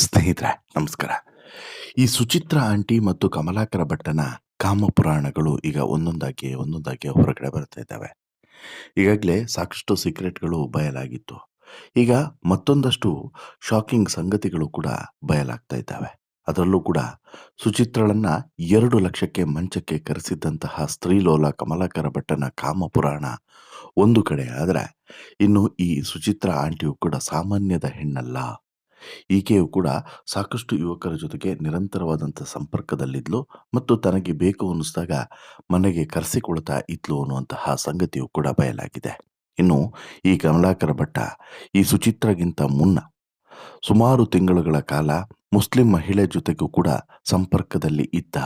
ಸ್ನೇಹಿತರೆ, ನಮಸ್ಕಾರ. ಈ ಸುಚಿತ್ರ ಆಂಟಿ ಮತ್ತು ಕಮಲಾಕರ ಭಟ್ಟನ ಕಾಮಪುರಾಣಗಳು ಈಗ ಒಂದೊಂದಾಗಿ ಒಂದೊಂದಾಗಿ ಹೊರಗಡೆ ಬರ್ತಾ ಇದ್ದಾವೆ. ಈಗಾಗಲೇ ಸಾಕಷ್ಟು ಸೀಕ್ರೆಟ್ಗಳು ಬಯಲಾಗಿತ್ತು. ಈಗ ಮತ್ತೊಂದಷ್ಟು ಶಾಕಿಂಗ್ ಸಂಗತಿಗಳು ಕೂಡ ಬಯಲಾಗ್ತಾ ಇದ್ದಾವೆ. ಅದರಲ್ಲೂ ಕೂಡ ಸುಚಿತ್ರಳನ್ನ ಎರಡು ಲಕ್ಷಕ್ಕೆ ಮಂಚಕ್ಕೆ ಕರೆಸಿದ್ದಂತಹ ಸ್ತ್ರೀಲೋಲ ಕಮಲಾಕರ ಭಟ್ಟನ ಕಾಮಪುರಾಣ ಒಂದು ಕಡೆ, ಆದರೆ ಇನ್ನು ಈ ಸುಚಿತ್ರ ಆಂಟಿಯು ಕೂಡ ಸಾಮಾನ್ಯದ ಹೆಣ್ಣಲ್ಲ. ಈಕೆಯು ಕೂಡ ಸಾಕಷ್ಟು ಯುವಕರ ಜೊತೆಗೆ ನಿರಂತರವಾದಂಥ ಸಂಪರ್ಕದಲ್ಲಿದ್ಲು ಮತ್ತು ತನಗೆ ಬೇಕು ಅನ್ನಿಸಿದಾಗ ಮನೆಗೆ ಕರೆಸಿಕೊಳ್ತಾ ಇದ್ಲು ಅನ್ನುವಂತಹ ಸಂಗತಿಯು ಕೂಡ ಬಯಲಾಗಿದೆ. ಇನ್ನು ಈ ಕಮಲಾಕರ ಭಟ್ಟ ಈ ಸುಚಿತ್ರಗಿಂತ ಮುನ್ನ ಸುಮಾರು ತಿಂಗಳುಗಳ ಕಾಲ ಮುಸ್ಲಿಂ ಮಹಿಳೆ ಜೊತೆಗೂ ಕೂಡ ಸಂಪರ್ಕದಲ್ಲಿ ಇದ್ದ.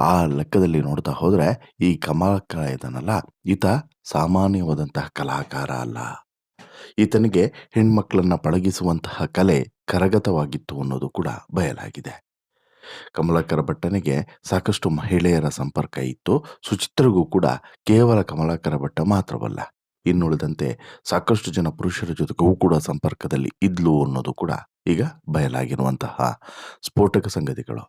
ಆ ಲೆಕ್ಕದಲ್ಲಿ ನೋಡ್ತಾ ಹೋದರೆ ಈ ಕಮಲಾಕರ ಇದನ್ನಲ್ಲ, ಈತ ಸಾಮಾನ್ಯವಾದಂತಹ ಕಲಾಕಾರ ಅಲ್ಲ. ಈತನಿಗೆ ಹೆಣ್ಮಕ್ಳನ್ನ ಪಳಗಿಸುವಂತಹ ಕಲೆ ಕರಗತವಾಗಿತ್ತು ಅನ್ನೋದು ಕೂಡ ಬಯಲಾಗಿದೆ. ಕಮಲಾಕರ ಭಟ್ಟನಿಗೆ ಸಾಕಷ್ಟು ಮಹಿಳೆಯರ ಸಂಪರ್ಕ ಇತ್ತು. ಸುಚಿತ್ರಗೂ ಕೂಡ ಕೇವಲ ಕಮಲಾಕರ ಭಟ್ಟ ಮಾತ್ರವಲ್ಲ, ಇನ್ನುಳಿದಂತೆ ಸಾಕಷ್ಟು ಜನ ಪುರುಷರ ಜೊತೆಗೂ ಕೂಡ ಸಂಪರ್ಕದಲ್ಲಿ ಇದ್ಲು ಅನ್ನೋದು ಕೂಡ ಈಗ ಬಯಲಾಗಿರುವಂತಹ ಸ್ಫೋಟಕ ಸಂಗತಿಗಳು.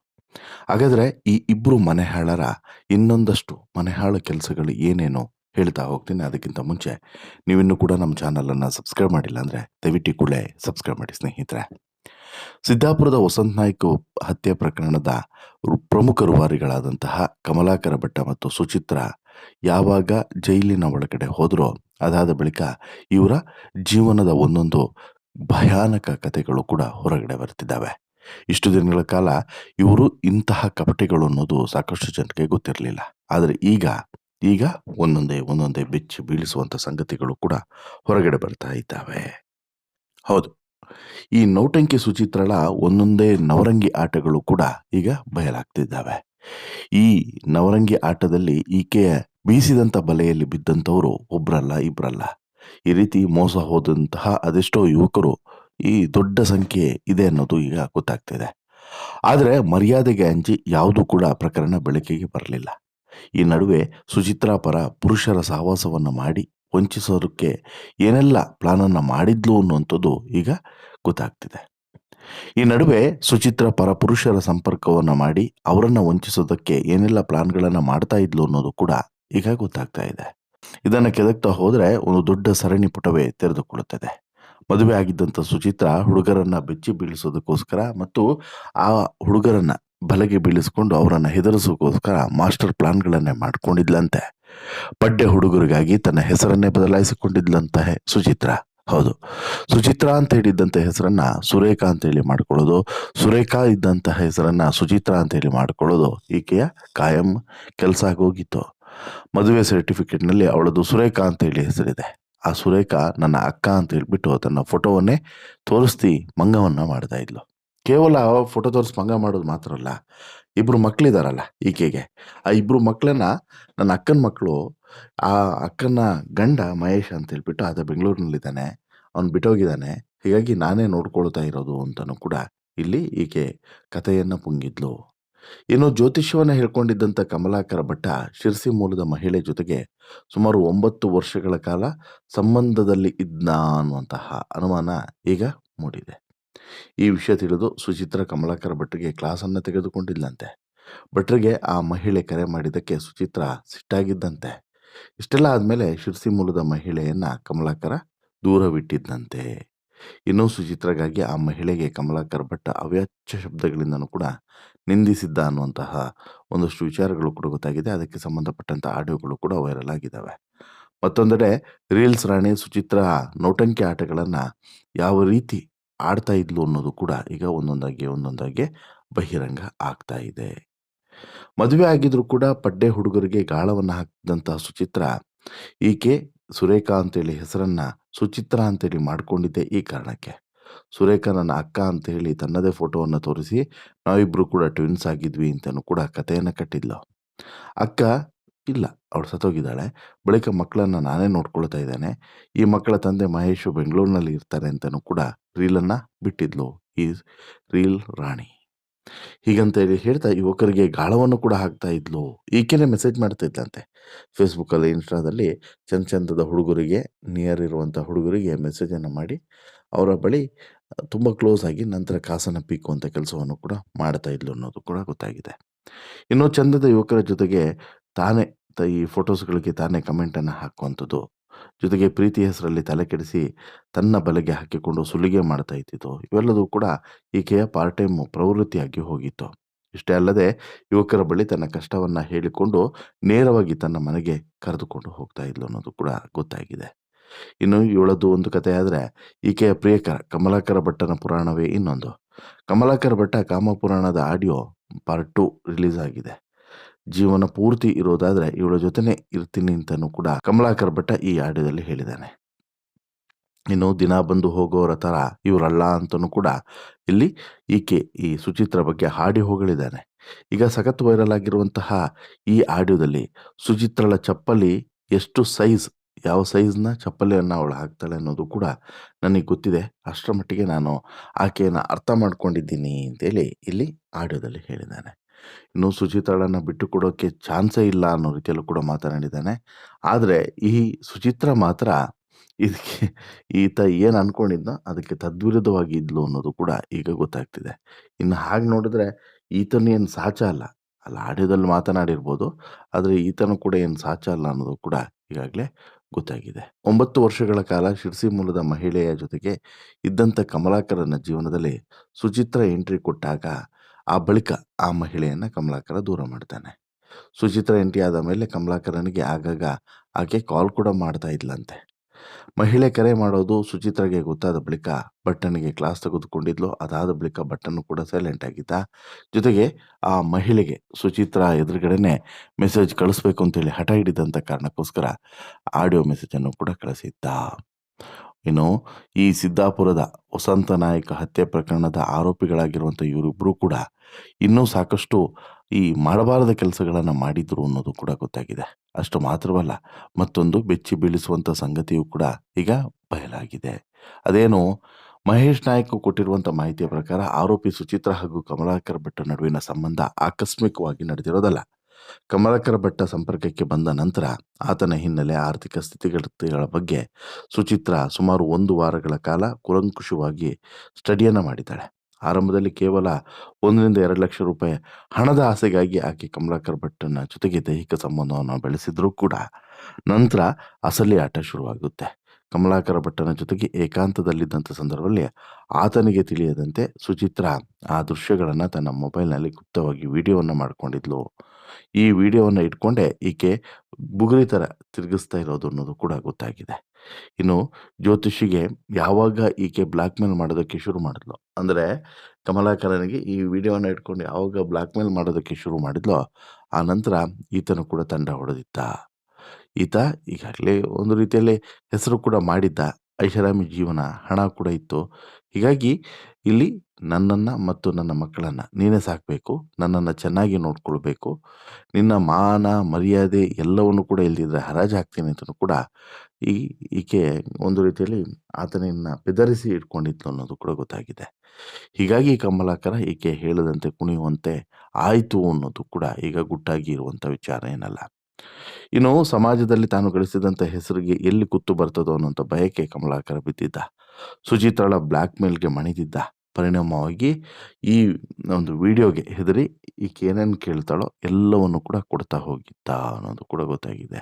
ಹಾಗಾದರೆ ಈ ಇಬ್ಬರು ಮನೆಹಾಳರ ಇನ್ನೊಂದಷ್ಟು ಮನೆಹಾಳ ಕೆಲಸಗಳು ಏನೇನು? ಹೇಳ್ತಾ ಹೋಗ್ತೀನಿ. ಅದಕ್ಕಿಂತ ಮುಂಚೆ ನೀವಿನ್ನೂ ಕೂಡ ನಮ್ಮ ಚಾನಲನ್ನು ಸಬ್ಸ್ಕ್ರೈಬ್ ಮಾಡಿಲ್ಲ ಅಂದರೆ ದಯವಿಟ್ಟು ಕೂಡಲೇ ಸಬ್ಸ್ಕ್ರೈಬ್ ಮಾಡಿ ಸ್ನೇಹಿತರೆ. ಸಿದ್ದಾಪುರದ ವಸಂತ ನಾಯ್ಕ ಹತ್ಯೆ ಪ್ರಕರಣದ ಪ್ರಮುಖ ರೂವಾರಿಗಳಾದಂತಹ ಕಮಲಾಕರ ಭಟ್ಟ ಮತ್ತು ಸುಚಿತ್ರ ಯಾವಾಗ ಜೈಲಿನ ಒಳಗಡೆ ಹೋದರೋ ಅದಾದ ಬಳಿಕ ಇವರ ಜೀವನದ ಒಂದೊಂದು ಭಯಾನಕ ಕಥೆಗಳು ಕೂಡ ಹೊರಗಡೆ ಬರ್ತಿದ್ದಾವೆ ಇಷ್ಟು ದಿನಗಳ ಕಾಲ ಇವರು ಇಂತಹ ಕಪಟೆಗಳು ಅನ್ನೋದು ಸಾಕಷ್ಟು ಜನರಿಗೆ ಗೊತ್ತಿರಲಿಲ್ಲ. ಆದರೆ ಈಗ ಈಗ ಒಂದೊಂದೇ ಒಂದೊಂದೇ ಬೆಚ್ಚಿ ಬೀಳಿಸುವಂಥ ಸಂಗತಿಗಳು ಕೂಡ ಹೊರಗಡೆ ಬರ್ತಾ ಇದ್ದಾವೆ. ಹೌದು. ಈ ನೌಟಂಕಿ ಸುಚಿತ್ರಳ ಒಂದೊಂದೇ ನವರಂಗಿ ಆಟಗಳು ಕೂಡ ಈಗ ಬಯಲಾಗ್ತಿದ್ದಾವೆ. ಈ ನವರಂಗಿ ಆಟದಲ್ಲಿ ಈಕೆಯ ಬೀಸಿದಂಥ ಬಲೆಯಲ್ಲಿ ಬಿದ್ದಂಥವರು ಒಬ್ರಲ್ಲ ಇಬ್ಬರಲ್ಲ ಈ ರೀತಿ ಮೋಸ ಹೋದಂತಹ ಅದೆಷ್ಟೋ ಯುವಕರು ಈ ದೊಡ್ಡ ಸಂಖ್ಯೆ ಇದೆ ಅನ್ನೋದು ಈಗ ಗೊತ್ತಾಗ್ತಿದೆ. ಆದರೆ ಮರ್ಯಾದೆಗೆ ಅಂಜಿ ಯಾವುದೂ ಕೂಡ ಪ್ರಕರಣ ಬೆಳಕಿಗೆ ಬರಲಿಲ್ಲ. ಈ ನಡುವೆ ಸುಚಿತ್ರಾ ಪರ ಪುರುಷರ ಸಹವಾಸವನ್ನು ಮಾಡಿ ವಂಚಿಸೋದಕ್ಕೆ ಏನೆಲ್ಲ ಪ್ಲಾನನ್ನು ಮಾಡಿದ್ಲು ಅನ್ನುವಂಥದ್ದು ಈಗ ಗೊತ್ತಾಗ್ತಿದೆ. ಈ ನಡುವೆ ಸುಚಿತ್ರ ಪರ ಪುರುಷರ ಸಂಪರ್ಕವನ್ನು ಮಾಡಿ ಅವರನ್ನು ವಂಚಿಸೋದಕ್ಕೆ ಏನೆಲ್ಲ ಪ್ಲಾನ್ಗಳನ್ನು ಮಾಡ್ತಾ ಇದ್ಲು ಅನ್ನೋದು ಕೂಡ ಈಗ ಗೊತ್ತಾಗ್ತಾ ಇದೆ. ಇದನ್ನ ಕೆದಕ್ತಾ ಹೋದರೆ ಒಂದು ದೊಡ್ಡ ಸರಣಿ ಪುಟವೇ ತೆರೆದುಕೊಳ್ಳುತ್ತದೆ. ಮದುವೆ ಆಗಿದ್ದಂಥ ಸುಚಿತ್ರ ಹುಡುಗರನ್ನ ಬೆಚ್ಚಿ ಬೀಳಿಸೋದಕ್ಕೋಸ್ಕರ ಮತ್ತು ಆ ಹುಡುಗರನ್ನ ಬಲೆಗೆ ಬೀಳಿಸ್ಕೊಂಡು ಅವರನ್ನು ಹೆದರಿಸೋಕ್ಕೋಸ್ಕರ ಮಾಸ್ಟರ್ ಪ್ಲಾನ್ಗಳನ್ನೇ ಮಾಡ್ಕೊಂಡಿದ್ಲಂತೆ. ಪಡ್ಡೆ ಹುಡುಗರಿಗಾಗಿ ತನ್ನ ಹೆಸರನ್ನೇ ಬದಲಾಯಿಸಿಕೊಂಡಿದ್ಲಂತಹ ಸುಚಿತ್ರ. ಹೌದು. ಸುಚಿತ್ರ ಅಂತ ಹೇಳಿದ್ದಂಥ ಹೆಸರನ್ನ ಸುರೇಖಾ ಅಂತ ಹೇಳಿ ಮಾಡ್ಕೊಳ್ಳೋದು. ಸುರೇಖಾ ಇದ್ದಂತಹ ಹೆಸರನ್ನ ಸುಚಿತ್ರ ಅಂತ ಹೇಳಿ ಮಾಡ್ಕೊಳ್ಳೋದು ಈಕೆಯ ಕಾಯಂ ಕೆಲಸ ಆಗೋಗಿತ್ತು. ಮದುವೆ ಸರ್ಟಿಫಿಕೇಟ್ನಲ್ಲಿ ಅವಳದು ಸುರೇಖಾ ಅಂತ ಹೇಳಿ ಹೆಸರಿದೆ. ಆ ಸುರೇಖಾ ನನ್ನ ಅಕ್ಕ ಅಂತ ಹೇಳಿಬಿಟ್ಟು ತನ್ನ ಫೋಟೋವನ್ನೇ ತೋರಿಸ್ತಿ ಮಂಗವನ್ನು ಮಾಡ್ತಾ ಇದ್ಲು. ಕೇವಲ ಫೋಟೋ ತೋರಿಸ್ ಮಂಗ ಮಾಡೋದು ಮಾತ್ರ ಅಲ್ಲ, ಇಬ್ರು ಮಕ್ಕಳಿದ್ದಾರಲ್ಲ ಈಕೆಗೆ. ಆ ಇಬ್ರು ಮಕ್ಕಳನ್ನ ನನ್ನ ಅಕ್ಕನ ಮಕ್ಕಳು ಆ ಅಕ್ಕನ ಗಂಡ ಮಹೇಶ್ ಅಂತ ಹೇಳ್ಬಿಟ್ಟು ಆತ ಬೆಂಗಳೂರಿನಲ್ಲಿದ್ದಾನೆ, ಅವ್ನು ಬಿಟ್ಟೋಗಿದ್ದಾನೆ, ಹೀಗಾಗಿ ನಾನೇ ನೋಡ್ಕೊಳ್ತಾ ಇರೋದು ಅಂತಲೂ ಕೂಡ ಇಲ್ಲಿ ಈಕೆ ಕಥೆಯನ್ನು ಪುಂಗಿದ್ಲು. ಇನ್ನು ಜ್ಯೋತಿಷ್ಯವನ್ನು ಹೇಳ್ಕೊಂಡಿದ್ದಂಥ ಕಮಲಾಕರ ಭಟ್ಟ ಶಿರಸಿ ಮೂಲದ ಮಹಿಳೆ ಜೊತೆಗೆ ಸುಮಾರು ಒಂಬತ್ತು ವರ್ಷಗಳ ಕಾಲ ಸಂಬಂಧದಲ್ಲಿ ಇದ್ನ ಅನ್ನುವಂತಹ ಅನುಮಾನ ಈಗ ಮೂಡಿದೆ. ಈ ವಿಷಯ ತಿಳಿದು ಸುಚಿತ್ರ ಕಮಲಾಕರ ಭಟ್ರಿಗೆ ಕ್ಲಾಸನ್ನು ತೆಗೆದುಕೊಂಡಿಲ್ಲಂತೆ ಭಟ್ರಿಗೆ ಆ ಮಹಿಳೆ ಕರೆ ಮಾಡಿದ್ದಕ್ಕೆ ಸುಚಿತ್ರ ಸಿಟ್ಟಾಗಿದ್ದಂತೆ. ಇಷ್ಟೆಲ್ಲ ಆದಮೇಲೆ ಶಿರ್ಸಿ ಮೂಲದ ಮಹಿಳೆಯನ್ನು ಕಮಲಾಕರ ದೂರವಿಟ್ಟಿದ್ದಂತೆ ಇನ್ನೂ ಸುಚಿತ್ರಗಾಗಿ ಆ ಮಹಿಳೆಗೆ ಕಮಲಾಕರ್ ಭಟ್ಟ ಅವ್ಯಾಚ್ಯ ಶಬ್ದಗಳಿಂದನೂ ಕೂಡ ನಿಂದಿಸಿದ್ದ ಅನ್ನುವಂತಹ ಒಂದಷ್ಟು ವಿಚಾರಗಳು ಕೂಡ ಗೊತ್ತಾಗಿದೆ. ಅದಕ್ಕೆ ಸಂಬಂಧಪಟ್ಟಂಥ ಆಡಿಯೋಗಳು ಕೂಡ ವೈರಲ್ ಆಗಿದ್ದಾವೆ ಮತ್ತೊಂದೆಡೆ ರೀಲ್ಸ್ ರಾಣಿ ಸುಚಿತ್ರ ನೋಟಂಕಿ ಆಟಗಳನ್ನು ಯಾವ ರೀತಿ ಆಡ್ತಾ ಇದ್ಲು ಅನ್ನೋದು ಕೂಡ ಈಗ ಒಂದೊಂದಾಗಿ ಒಂದೊಂದಾಗಿ ಬಹಿರಂಗ ಆಗ್ತಾ ಇದೆ. ಮದುವೆ ಆಗಿದ್ರು ಕೂಡ ಪಡ್ಡೆ ಹುಡುಗರಿಗೆ ಗಾಳವನ್ನು ಹಾಕಿದಂತಹ ಸುಚಿತ್ರ, ಈಕೆ ಸುರೇಖಾ ಅಂತೇಳಿ ಹೆಸರನ್ನ ಸುಚಿತ್ರ ಅಂತೇಳಿ ಮಾಡಿಕೊಂಡಿದ್ದೆ ಈ ಕಾರಣಕ್ಕೆ. ಸುರೇಖಾ ನನ್ನ ಅಕ್ಕ ಅಂತ ಹೇಳಿ ತನ್ನದೇ ಫೋಟೋವನ್ನು ತೋರಿಸಿ ನಾವಿಬ್ರು ಕೂಡ ಟ್ವಿನ್ಸ್ ಆಗಿದ್ವಿ ಅಂತಲೂ ಕೂಡ ಕಥೆಯನ್ನು ಕಟ್ಟಿದ್ಲು. ಅಕ್ಕ ಇಲ್ಲ, ಅವಳು ಸತ್ತೋಗಿದ್ದಾಳೆ. ಬಳಿಕ ಮಕ್ಕಳನ್ನ ನಾನೇ ನೋಡ್ಕೊಳ್ತಾ ಇದ್ದೇನೆ. ಈ ಮಕ್ಕಳ ತಂದೆ ಮಹೇಶು ಬೆಂಗಳೂರಿನಲ್ಲಿ ಇರ್ತಾರೆ ಅಂತಲೂ ಕೂಡ ರೀಲನ್ನು ಬಿಟ್ಟಿದ್ಲು. ಈ ರೀಲ್ ರಾಣಿ. ಹೀಗಂತ ಹೇಳಿ ಹೇಳ್ತಾ ಯುವಕರಿಗೆ ಗಾಳವನ್ನು ಕೂಡ ಹಾಕ್ತಾ ಇದ್ಲು. ಈಕೆನೆ ಮೆಸೇಜ್ ಮಾಡ್ತಾ ಇದ್ಲಂತೆ ಫೇಸ್ಬುಕ್ಕಲ್ಲಿ ಇನ್ಸ್ಟಾದಲ್ಲಿ ಚಂದ ಚಂದದ ಹುಡುಗರಿಗೆ ನಿಯರ್ ಇರುವಂಥ ಹುಡುಗರಿಗೆ ಮೆಸೇಜನ್ನು ಮಾಡಿ ಅವರ ಬಳಿ ತುಂಬ ಕ್ಲೋಸ್ ಆಗಿ ನಂತರ ಕಾಸನ್ನು ಅಂತ ಕೆಲಸವನ್ನು ಕೂಡ ಮಾಡ್ತಾ ಇದ್ಲು ಅನ್ನೋದು ಕೂಡ ಗೊತ್ತಾಗಿದೆ. ಇನ್ನು ಚಂದದ ಯುವಕರ ಜೊತೆಗೆ ತಾನೇ ತ ಈ ಫೋಟೋಸ್ಗಳಿಗೆ ತಾನೇ ಕಮೆಂಟನ್ನು ಹಾಕುವಂಥದ್ದು. ಜೊತೆಗೆ ಪ್ರೀತಿ ಹೆಸರಲ್ಲಿ ತಲೆ ಕೆಡಿಸಿ ತನ್ನ ಬಲೆಗೆ ಹಾಕಿಕೊಂಡು ಸುಲಿಗೆ ಮಾಡ್ತಾ ಇದ್ದಿದ್ದು. ಇವೆಲ್ಲದೂ ಕೂಡ ಈಕೆಯ ಪಾರ್ಟ್ ಟೈಮ್ ಪ್ರವೃತ್ತಿಯಾಗಿ ಹೋಗಿತ್ತು. ಇಷ್ಟೇ ಅಲ್ಲದೆ ಯುವಕರ ಬಳಿ ತನ್ನ ಕಷ್ಟವನ್ನು ಹೇಳಿಕೊಂಡು ನೇರವಾಗಿ ತನ್ನ ಮನೆಗೆ ಕರೆದುಕೊಂಡು ಹೋಗ್ತಾ ಇದ್ಲು ಅನ್ನೋದು ಕೂಡ ಗೊತ್ತಾಗಿದೆ. ಇನ್ನು ಇವಳದ್ದು ಒಂದು ಕತೆ ಆದರೆ ಈಕೆಯ ಪ್ರಿಯಕರ ಕಮಲಾಕರ ಭಟ್ಟನ ಪುರಾಣವೇ ಇನ್ನೊಂದು. ಕಮಲಾಕರ ಭಟ್ಟ ಕಾಮಪುರಾಣದ ಆಡಿಯೋ ಪಾರ್ಟ್ ಟು ರಿಲೀಸ್ ಆಗಿದೆ. ಜೀವನ ಪೂರ್ತಿ ಇರೋದಾದ್ರೆ ಇವಳ ಜೊತೆನೆ ಇರ್ತೀನಿ ಅಂತಲೂ ಕೂಡ ಕಮಲಾಕರ್ ಭಟ್ಟ ಈ ಆಡಿಯೋದಲ್ಲಿ ಹೇಳಿದ್ದಾನೆ. ಇನ್ನು ದಿನ ಬಂದು ಹೋಗೋರ ಥರ ಇವರಲ್ಲ ಅಂತಲೂ ಕೂಡ ಇಲ್ಲಿ ಈಕೆ ಈ ಸುಚಿತ್ರ ಬಗ್ಗೆ ಹಾಡಿ ಹೋಗಲಿದ್ದಾನೆ ಈಗ ಸಖತ್ ವೈರಲ್ ಆಗಿರುವಂತಹ ಈ ಆಡಿಯೋದಲ್ಲಿ ಸುಚಿತ್ರಳ ಚಪ್ಪಲಿ ಎಷ್ಟು ಸೈಜ್, ಯಾವ ಸೈಜ್ನ ಚಪ್ಪಲಿಯನ್ನು ಅವಳು ಹಾಕ್ತಾಳೆ ಅನ್ನೋದು ಕೂಡ ನನಗೆ ಗೊತ್ತಿದೆ. ಅಷ್ಟರ ಮಟ್ಟಿಗೆ ನಾನು ಆಕೆಯನ್ನು ಅರ್ಥ ಮಾಡ್ಕೊಂಡಿದ್ದೀನಿ ಅಂತೇಳಿ ಇಲ್ಲಿ ಆಡಿಯೋದಲ್ಲಿ ಹೇಳಿದ್ದಾನೆ. ಇನ್ನು ಸುಚಿತ್ರಳನ್ನು ಬಿಟ್ಟು ಕೊಡೋಕ್ಕೆ ಚಾನ್ಸೇ ಇಲ್ಲ ಅನ್ನೋ ರೀತಿಯಲ್ಲೂ ಕೂಡ ಮಾತನಾಡಿದ್ದಾನೆ. ಆದರೆ ಈ ಸುಚಿತ್ರ ಮಾತ್ರ ಇದಕ್ಕೆ ಈತ ಏನು ಅನ್ಕೊಂಡಿದ್ನೋ ಅದಕ್ಕೆ ತದ್ವಿರುದ್ಧವಾಗಿ ಇದ್ಲು ಅನ್ನೋದು ಕೂಡ ಈಗ ಗೊತ್ತಾಗ್ತಿದೆ. ಇನ್ನು ಹಾಗೆ ನೋಡಿದ್ರೆ ಈತನ ಏನು ಸಾಚ ಅಲ್ಲ. ಅಲ್ಲ, ಆಡಿಯೋದಲ್ಲಿ ಮಾತನಾಡಿರ್ಬೋದು, ಆದರೆ ಈತನು ಕೂಡ ಏನು ಸಾಚ ಅಲ್ಲ ಅನ್ನೋದು ಕೂಡ ಈಗಾಗಲೇ ಗೊತ್ತಾಗಿದೆ. ಒಂಬತ್ತು ವರ್ಷಗಳ ಕಾಲ ಶಿರ್ಸಿ ಮೂಲದ ಮಹಿಳೆಯ ಜೊತೆಗೆ ಇದ್ದಂಥ ಕಮಲಾಕರನ ಜೀವನದಲ್ಲಿ ಸುಚಿತ್ರ ಎಂಟ್ರಿ ಕೊಟ್ಟಾಗ ಆ ಬಳಿಕ ಆ ಮಹಿಳೆಯನ್ನು ಕಮಲಾಕರ ದೂರ ಮಾಡ್ತಾನೆ. ಸುಚಿತ್ರ ಎಂಟ್ರಿ ಆದ ಮೇಲೆ ಕಮಲಾಕರನಿಗೆ ಆಗಾಗ ಆಕೆ ಕಾಲ್ ಕೂಡ ಮಾಡ್ತಾ ಇದ್ಲಂತೆ. ಮಹಿಳೆ ಕರೆ ಮಾಡೋದು ಸುಚಿತ್ರಗೆ ಗೊತ್ತಾದ ಬಳಿಕ ಬಟ್ಟನಿಗೆ ಕ್ಲಾಸ್ ತೆಗೆದುಕೊಂಡಿದ್ಲು. ಅದಾದ ಬಳಿಕ ಬಟ್ಟನ್ನು ಕೂಡ ಸೈಲೆಂಟ್ ಆಗಿದ್ದ. ಜೊತೆಗೆ ಆ ಮಹಿಳೆಗೆ ಸುಚಿತ್ರ ಎದುರುಗಡೆನೆ ಮೆಸೇಜ್ ಕಳಿಸ್ಬೇಕು ಅಂತೇಳಿ ಹಠ ಹಿಡಿದಂಥ ಕಾರಣಕ್ಕೋಸ್ಕರ ಆಡಿಯೋ ಮೆಸೇಜನ್ನು ಕೂಡ ಕಳಿಸಿದ್ದ. ಇನ್ನು ಈ ಸಿದ್ದಾಪುರದ ವಸಂತ ನಾಯಕ ಹತ್ಯೆ ಪ್ರಕರಣದ ಆರೋಪಿಗಳಾಗಿರುವಂಥ ಇವರಿಬ್ಬರೂ ಕೂಡ ಇನ್ನೂ ಸಾಕಷ್ಟು ಈ ಮಾಡಬಾರದ ಕೆಲಸಗಳನ್ನು ಮಾಡಿದ್ರು ಅನ್ನೋದು ಕೂಡ ಗೊತ್ತಾಗಿದೆ. ಅಷ್ಟು ಮಾತ್ರವಲ್ಲ, ಮತ್ತೊಂದು ಬೆಚ್ಚಿ ಬೀಳಿಸುವಂಥ ಸಂಗತಿಯೂ ಕೂಡ ಈಗ ಬಯಲಾಗಿದೆ. ಅದೇನು ಮಹೇಶ್ ನಾಯಕ್ ಕೊಟ್ಟಿರುವಂಥ ಮಾಹಿತಿಯ ಪ್ರಕಾರ ಆರೋಪಿ ಸುಚಿತ್ರ ಹಾಗೂ ಕಮಲಾಕರ್ ಭಟ್ಟ ನಡುವಿನ ಸಂಬಂಧ ಆಕಸ್ಮಿಕವಾಗಿ ನಡೆದಿರೋದಲ್ಲ. ಕಮಲಾಕರ ಭಟ್ಟ ಸಂಪರ್ಕಕ್ಕೆ ಬಂದ ನಂತರ ಆತನ ಹಿನ್ನೆಲೆ ಆರ್ಥಿಕ ಸ್ಥಿತಿಗತಿಗಳ ಬಗ್ಗೆ ಸುಚಿತ್ರ ಸುಮಾರು ಒಂದು ವಾರಗಳ ಕಾಲ ಕುಲಂಕುಷವಾಗಿ ಸ್ಟಡಿಯನ್ನು ಮಾಡಿದ್ದಾಳೆ. ಆರಂಭದಲ್ಲಿ ಕೇವಲ ಒಂದರಿಂದ ಎರಡು ಲಕ್ಷ ರೂಪಾಯಿ ಹಣದ ಆಸೆಗಾಗಿ ಆಕೆ ಕಮಲಾಕರ್ ಭಟ್ಟನ ಜೊತೆಗೆ ದೈಹಿಕ ಸಂಬಂಧವನ್ನು ಬೆಳೆಸಿದರೂ ಕೂಡ ನಂತರ ಅಸಲಿ ಆಟ ಶುರುವಾಗುತ್ತೆ. ಕಮಲಾಕರ ಭಟ್ಟನ ಜೊತೆಗೆ ಏಕಾಂತದಲ್ಲಿದ್ದಂಥ ಸಂದರ್ಭದಲ್ಲಿ ಆತನಿಗೆ ತಿಳಿಯದಂತೆ ಸುಚಿತ್ರ ಆ ದೃಶ್ಯಗಳನ್ನು ತನ್ನ ಮೊಬೈಲ್ನಲ್ಲಿ ಗುಪ್ತವಾಗಿ ವಿಡಿಯೋವನ್ನು ಮಾಡ್ಕೊಂಡಿದ್ಲು. ಈ ವಿಡಿಯೋವನ್ನು ಇಟ್ಕೊಂಡೆ ಈಕೆ ಬುಗುರಿ ಥರ ತಿರುಗಿಸ್ತಾ ಇರೋದು ಅನ್ನೋದು ಕೂಡ ಗೊತ್ತಾಗಿದೆ. ಇನ್ನು ಜ್ಯೋತಿಷಿಗೆ ಯಾವಾಗ ಈಕೆ ಬ್ಲ್ಯಾಕ್ ಮೇಲ್ ಮಾಡೋದಕ್ಕೆ ಶುರು ಮಾಡಿದ್ಲು? ಅಂದರೆ ಕಮಲಾಕರನಿಗೆ ಈ ವಿಡಿಯೋನ ಇಟ್ಕೊಂಡು ಯಾವಾಗ ಬ್ಲ್ಯಾಕ್ ಮೇಲ್ ಮಾಡೋದಕ್ಕೆ ಶುರು ಮಾಡಿದ್ಲೋ, ಆ ನಂತರ ಈತನು ಕೂಡ ತಂಡ ಹೊಡೆದಿದ್ದ. ಈತ ಈಗಾಗಲೇ ಒಂದು ರೀತಿಯಲ್ಲಿ ಹೆಸರು ಕೂಡ ಮಾಡಿದ್ದ. ಐಷಾರಾಮಿ ಜೀವನ ಹಣ ಕೂಡ ಇತ್ತು. ಹೀಗಾಗಿ ಇಲ್ಲಿ ನನ್ನನ್ನು ಮತ್ತು ನನ್ನ ಮಕ್ಕಳನ್ನು ನೀನೇ ಸಾಕಬೇಕು, ನನ್ನನ್ನು ಚೆನ್ನಾಗಿ ನೋಡ್ಕೊಳ್ಬೇಕು, ನಿನ್ನ ಮಾನ, ಮರ್ಯಾದೆ ಎಲ್ಲವನ್ನು ಕೂಡ ಇಲ್ಲದಿದ್ದರೆ ಹರಾಜು ಹಾಕ್ತೀನಿ ಅಂತಲೂ ಕೂಡ ಈ, ಈಕೆ ಒಂದು ರೀತಿಯಲ್ಲಿ ಆತನನ್ನು ಬೆದರಿಸಿ ಇಟ್ಕೊಂಡಿದ್ಲು ಅನ್ನೋದು ಕೂಡ ಗೊತ್ತಾಗಿದೆ. ಹೀಗಾಗಿ ಕಮಲಾಕರ ಈಕೆ ಹೇಳದಂತೆ ಕುಣಿಯುವಂತೆ ಆಯಿತು ಅನ್ನೋದು ಕೂಡ ಈಗ ಗುಟ್ಟಾಗಿ ಇರುವಂಥ ವಿಚಾರ ಏನಲ್ಲ. ಇನ್ನು ಸಮಾಜದಲ್ಲಿ ತಾನು ಗಳಿಸಿದಂಥ ಹೆಸರಿಗೆ ಎಲ್ಲಿ ಕುತ್ತು ಬರ್ತದೋ ಅನ್ನೋಂಥ ಬಯಕೆ ಕಮಲಾಕರ ಬಿದ್ದಿದ್ದ. ಸುಚಿತ್ರಳ ಬ್ಲ್ಯಾಕ್ ಮೇಲ್ಗೆ ಮಣಿದಿದ್ದ. ಪರಿಣಾಮವಾಗಿ ಈ ಒಂದು ವಿಡಿಯೋಗೆ ಹೆದರಿ ಈಕೆ ಏನೇನು ಕೇಳ್ತಾಳೋ ಎಲ್ಲವನ್ನು ಕೂಡ ಕೊಡ್ತಾ ಹೋಗಿದ್ದ ಅನ್ನೋದು ಕೂಡ ಗೊತ್ತಾಗಿದೆ.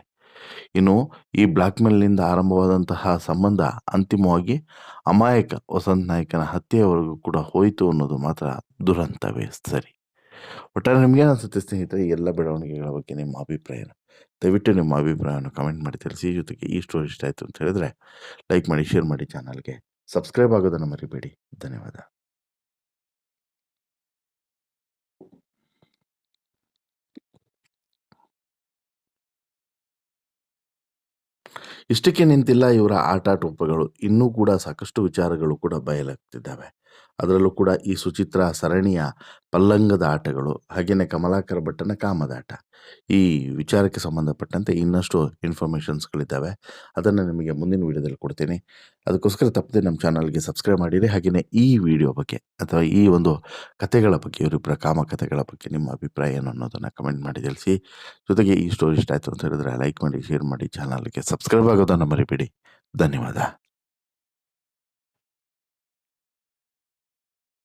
ಇನ್ನು ಈ ಬ್ಲ್ಯಾಕ್ ಮೇಲ್ನಿಂದ ಆರಂಭವಾದಂತಹ ಸಂಬಂಧ ಅಂತಿಮವಾಗಿ ಅಮಾಯಕ ವಸಂತ ನಾಯಕನ ಹತ್ಯೆಯವರೆಗೂ ಕೂಡ ಹೋಯಿತು ಅನ್ನೋದು ಮಾತ್ರ ದುರಂತವೇ. ಸರಿ. ಒಟ್ಟಾರೆ ನಿಮಗೆ ಅನಿಸುತ್ತೆ ಸ್ನೇಹಿತರೆ ಎಲ್ಲ ಬೆಳವಣಿಗೆಗಳ ಬಗ್ಗೆ ನಿಮ್ಮ ಅಭಿಪ್ರಾಯ ದಯವಿಟ್ಟು ನಿಮ್ಮ ಅಭಿಪ್ರಾಯವನ್ನು ಕಮೆಂಟ್ ಮಾಡಿ ತಿಳಿಸಿ. ಜೊತೆಗೆ ಈ ಸ್ಟೋರಿ ಇಷ್ಟ ಆಯಿತು ಅಂತ ಹೇಳಿದ್ರೆ ಲೈಕ್ ಮಾಡಿ ಶೇರ್ ಮಾಡಿ ಚಾನಲ್ಗೆ. ಸಬ್ಸ್ಕ್ರೈಬ್ ಆಗೋದನ್ನು ಮರಿಬೇಡಿ. ಧನ್ಯವಾದ. ಇಷ್ಟಕ್ಕೆ ನಿಂತಿಲ್ಲ ಇವರ ಆಟ ಟೋಪಗಳು ಇನ್ನೂ ಕೂಡ ಸಾಕಷ್ಟು ವಿಚಾರಗಳು ಕೂಡ ಬಯಲಾಗ್ತಿದ್ದಾವೆ. ಅದರಲ್ಲೂ ಕೂಡ ಈ ಸುಚಿತ್ರ, ಸರಣಿಯ ಪಲ್ಲಂಗದ ಆಟಗಳು ಹಾಗೆಯೇ ಕಮಲಾಕರ ಭಟ್ಟನ ಕಾಮದಾಟ. ಈ ವಿಚಾರಕ್ಕೆ ಸಂಬಂಧಪಟ್ಟಂತೆ ಇನ್ನಷ್ಟು ಇನ್ಫಾರ್ಮೇಷನ್ಸ್ಗಳಿದ್ದಾವೆ. ಅದನ್ನು ನಿಮಗೆ ಮುಂದಿನ ವೀಡಿಯೋದಲ್ಲಿ ಕೊಡ್ತೀನಿ. ಅದಕ್ಕೋಸ್ಕರ ತಪ್ಪದೆ ನಮ್ಮ ಚಾನಲ್ಗೆ ಸಬ್ಸ್ಕ್ರೈಬ್ ಮಾಡಿರಿ. ಹಾಗೆಯೇ ಈ ವಿಡಿಯೋ ಬಗ್ಗೆ ಅಥವಾ ಈ ಒಂದು ಕಥೆಗಳ ಬಗ್ಗೆ ಇವರಿಬ್ಬರ ಕಾಮಕಥೆಗಳ ಬಗ್ಗೆ ನಿಮ್ಮ ಅಭಿಪ್ರಾಯ ಏನು ಅನ್ನೋದನ್ನು ಕಮೆಂಟ್ ಮಾಡಿ ತಿಳಿಸಿ. ಜೊತೆಗೆ ಈ ಸ್ಟೋರಿ ಇಷ್ಟ ಆಯಿತು ಅಂತ ಹೇಳಿದ್ರೆ ಲೈಕ್ ಮಾಡಿ, ಶೇರ್ ಮಾಡಿ, ಚಾನಲ್ಗೆ ಸಬ್ಸ್ಕ್ರೈಬ್ ಆಗೋದನ್ನು ಮರಿಬೇಡಿ. ಧನ್ಯವಾದ.